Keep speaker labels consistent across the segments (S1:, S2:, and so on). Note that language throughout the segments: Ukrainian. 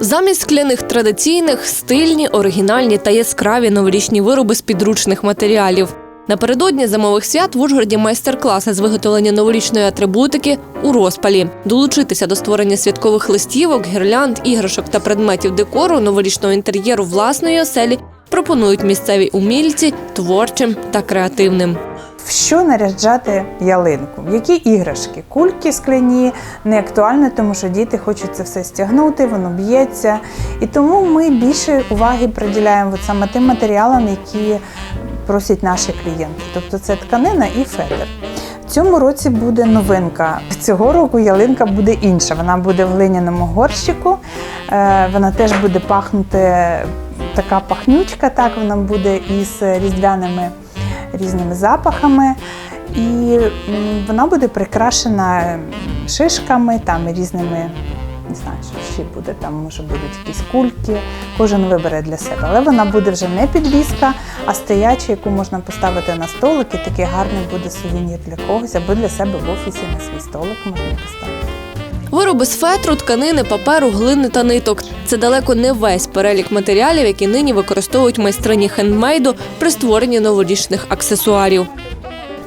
S1: Замість скляних традиційних стильні, оригінальні та яскраві новорічні вироби з підручних матеріалів. Напередодні зимових свят в Ужгороді майстер-класи з виготовлення новорічної атрибутики у розпалі. Долучитися до створення святкових листівок, гірлянд, іграшок та предметів декору новорічного інтер'єру власної оселі пропонують місцеві умільці творчим та креативним.
S2: В що наряджати ялинку? В які іграшки? Кульки скляні не актуально, тому що діти хочуть це все стягнути, воно б'ється. І тому ми більше уваги приділяємо саме тим матеріалам, які просять наші клієнти. Тобто це тканина і фетр. В цьому році буде новинка. Цього року ялинка буде інша. Вона буде в глиняному горщику. Е, Вона теж буде пахнути така пахнючка, так вона буде із різдвяними різними запахами. І вона буде прикрашена шишками, там різними, не знаю, що ще буде, там може будуть якісь кульки, кожен вибере для себе. Але вона буде вже не підвіска, а стояча, яку можна поставити на столик, і такий гарний буде сувенір для когось, або для себе в офісі на свій столик можна поставити.
S1: Вироби з фетру, тканини, паперу, глини та ниток. Це далеко не весь перелік матеріалів, які нині використовують майстрині хендмейду при створенні новорічних аксесуарів.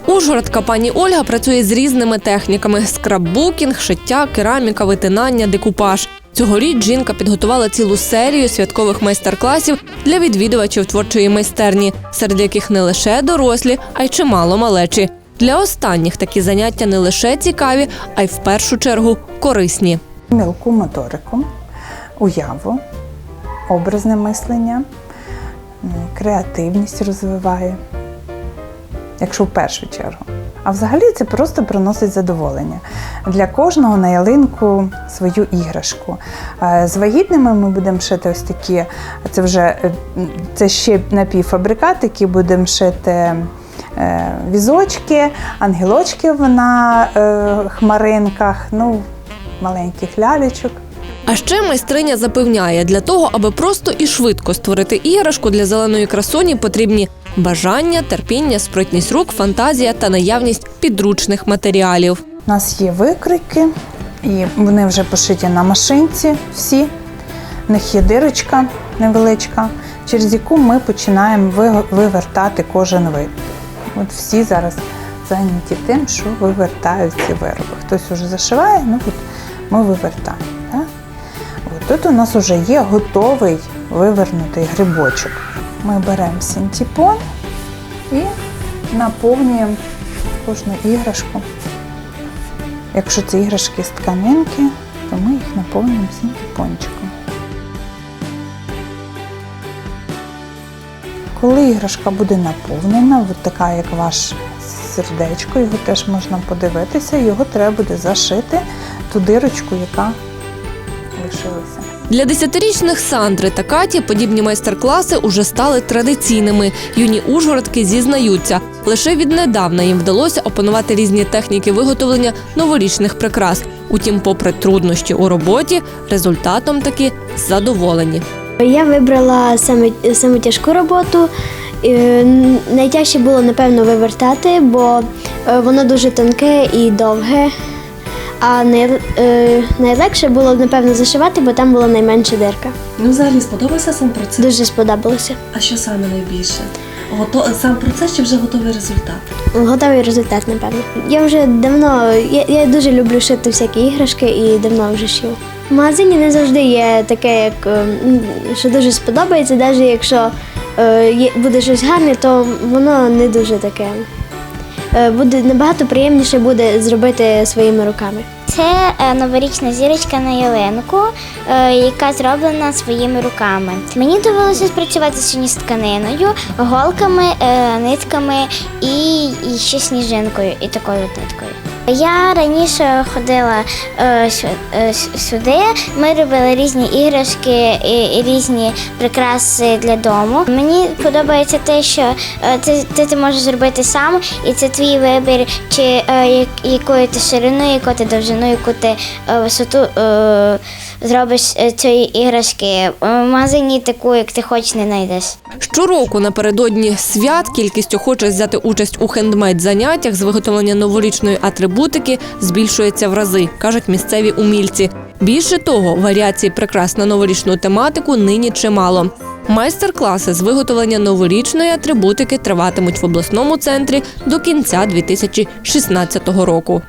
S1: Ужгородка пані Ольга працює з різними техніками: скраббукінг, шиття, кераміка, витинання, декупаж. Цьогоріч жінка підготувала цілу серію святкових майстер-класів для відвідувачів творчої майстерні, серед яких не лише дорослі, а й чимало малечі. Для останніх такі заняття не лише цікаві, а й в першу чергу корисні.
S2: Мілку моторику, уяву, образне мислення, креативність розвиває, якщо в першу чергу. А взагалі це просто приносить задоволення. Для кожного на ялинку свою іграшку. Е, З вагітними ми будемо шити ось такі, це вже е, це ще напівфабрикат, які будемо шити візочки, ангелочки на е, хмаринках, ну, маленьких лялечок.
S1: А ще майстриня запевняє, для того, аби просто і швидко створити іграшку для зеленої красуні, потрібні бажання, терпіння, спритність рук, фантазія та наявність підручних матеріалів.
S2: У нас є викрики, і вони вже пошиті на машинці всі. В них є дирочка невеличка, через яку ми починаємо вивертати кожен вид. От всі зараз зайняті тим, що вивертають ці вироби. Хтось уже зашиває, ну от ми вивертаємо. Так? От тут у нас вже є готовий вивернутий грибочок. Ми беремо синтепон і наповнюємо кожну іграшку. Якщо це іграшки з тканинки, то ми їх наповнюємо синтепончиком. Коли іграшка буде наповнена, от така як ваше сердечко, його теж можна подивитися, його треба буде зашити ту дирочку, яка лишилася.
S1: Для десятирічних Сандри та Каті подібні майстер-класи уже стали традиційними. Юні ужгородки зізнаються, лише віднедавна їм вдалося опанувати різні техніки виготовлення новорічних прикрас. Утім, попри труднощі у роботі, результатом таки задоволені.
S3: Я вибрала саме, саме тяжку роботу. Найтяжче було, напевно, вивертати, бо е, воно дуже тонке і довге. А най, е, найлегше було, напевно, зашивати, бо там була найменша дирка.
S4: Ну, взагалі сподобався сам процес?
S3: Дуже сподобалося.
S4: А що саме найбільше? Гото... Сам процес чи вже готовий результат?
S3: Готовий результат, напевно. Я вже давно, я, я дуже люблю шити всякі іграшки і давно вже шив. В магазині не завжди є таке, як е, що дуже сподобається, навіть якщо е, буде щось гарне, то воно не дуже таке. Е, Буде набагато приємніше буде зробити своїми руками.
S5: Це е, новорічна зірочка на ялинку, яка зроблена своїми руками. Мені довелося спрацювати сьогодні з тканиною, голками, нитками і, ще сніжинкою, і такою ниткою. Я раніше ходила е, е, сюди. Ми робили різні іграшки і, різні прикраси для дому. Мені подобається те, що е, ти, ти, ти можеш зробити сам, і це твій вибір, чи як- якою ти ширину, яку ти довжину, яку ти висоту зробиш е, цієї іграшки. В магазині таку, як ти хочеш, не знайдеш.
S1: Щороку напередодні свят кількість охочих взяти участь у хендмейд заняттях з виготовлення новорічної атрибутики збільшується в рази, кажуть місцеві умільці. Більше того, варіацій прикрас на новорічну тематику нині чимало. Майстер-класи з виготовлення новорічної атрибутики триватимуть в обласному центрі до кінця 2016 року.